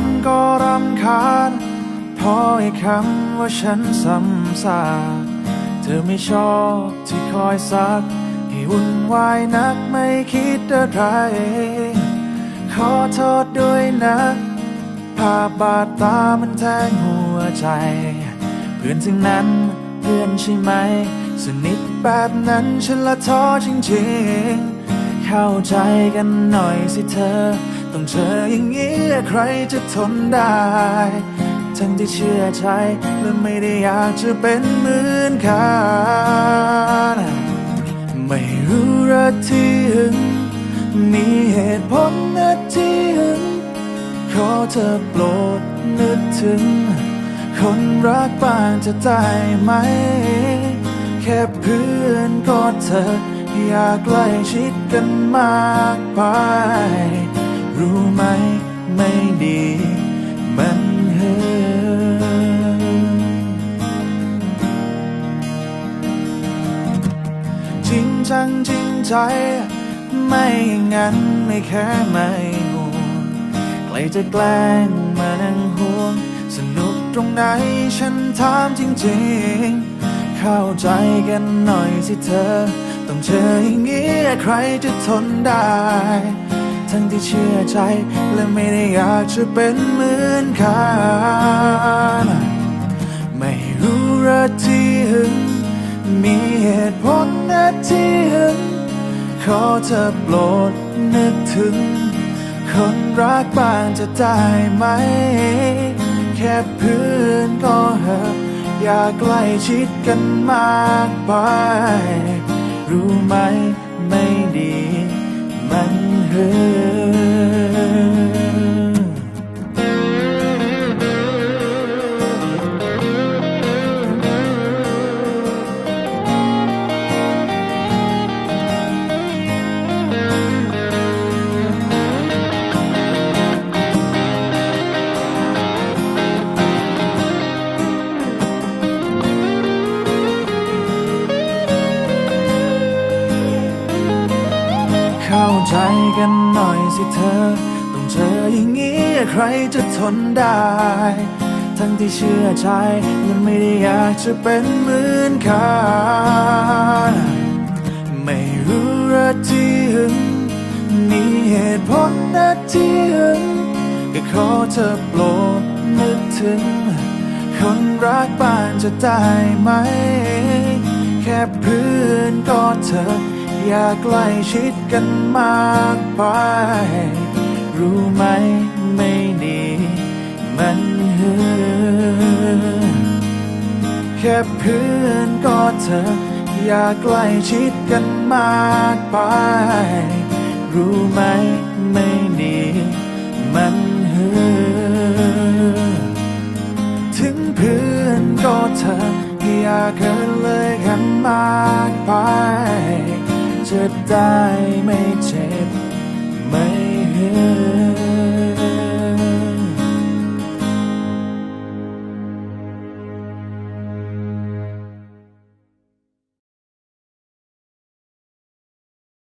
ำก็รำคาญพอไอ้คำว่าฉันซ้ำซากเธอไม่ชอบที่คอยซัก ให้วุ่นวายนักไม่คิดอะไร ขอโทษด้วยนะภาพบาดตามันแทงหัวใจ เพื่อนถึงนั้นเพื่อนใช่ไหม สนิทแบบนั้นฉันละท้อจริงๆ เข้าใจกันหน่อยสิเธอ ต้องเจออย่างนี้ใครจะทนได้ ทั้งที่เชื่อใจและไม่ได้อยากจะเป็นเหมือนกันไม่รู้ระที่หึงมีเหตุผลนะที่หึงขอเธอโปรดนึกถึง คนรักบ้างจะได้ไหม แค่เพื่อนก็เธอ อยากใกล้ชิดกันมากไป รู้ไหมไม่ดี มันเหินจริงจังจริงใจ ไม่อย่างนั้นไม่แค่ไม่ห่วงใครจะแกล้งมานั่งห่วง สนุกตรงไหนฉันถามจริงๆ เข้าใจกันหน่อยสิเธอ ต้องเจออย่างนี้ใครจะทนได้ ทั้งที่เชื่อใจและไม่ได้อยากจะเป็นเหมือนกันไม่รู้ระที่หึงมีเหตุผลนะที่หึงขอเธอโปรดนึกถึง คนรักบ้างจะได้ไหม แค่เพื่อนก็เหอะอยากใกล้ชิดกันมากไป รู้ไหมไม่ดี มันเหิน เข้าใจกันหน่อยสิเธอ ต้องเจออย่างนี้ใครจะทนได้ ทั้งที่เชื่อใจและไม่ได้อยากจะเป็นเหมือนกันไม่รู้ระที่หึงมีเหตุผลนะที่หึงก็ขอเธอโปรดนึกถึง คนรักบ้างจะได้ไหม แค่เพื่อนก็เธอ อยากใกล้ชิดกันมากไปรู้ไหมไม่ดีมันเหินแค่เพื่อนก็เธอ อยากใกล้ชิดกันมากไปรู้ไหมไม่ดีมันเหินถึงเพื่อนก็เธอ อยากเกินเลยกันมากไป จะได้ไม่เจ็บ ไม่เหือ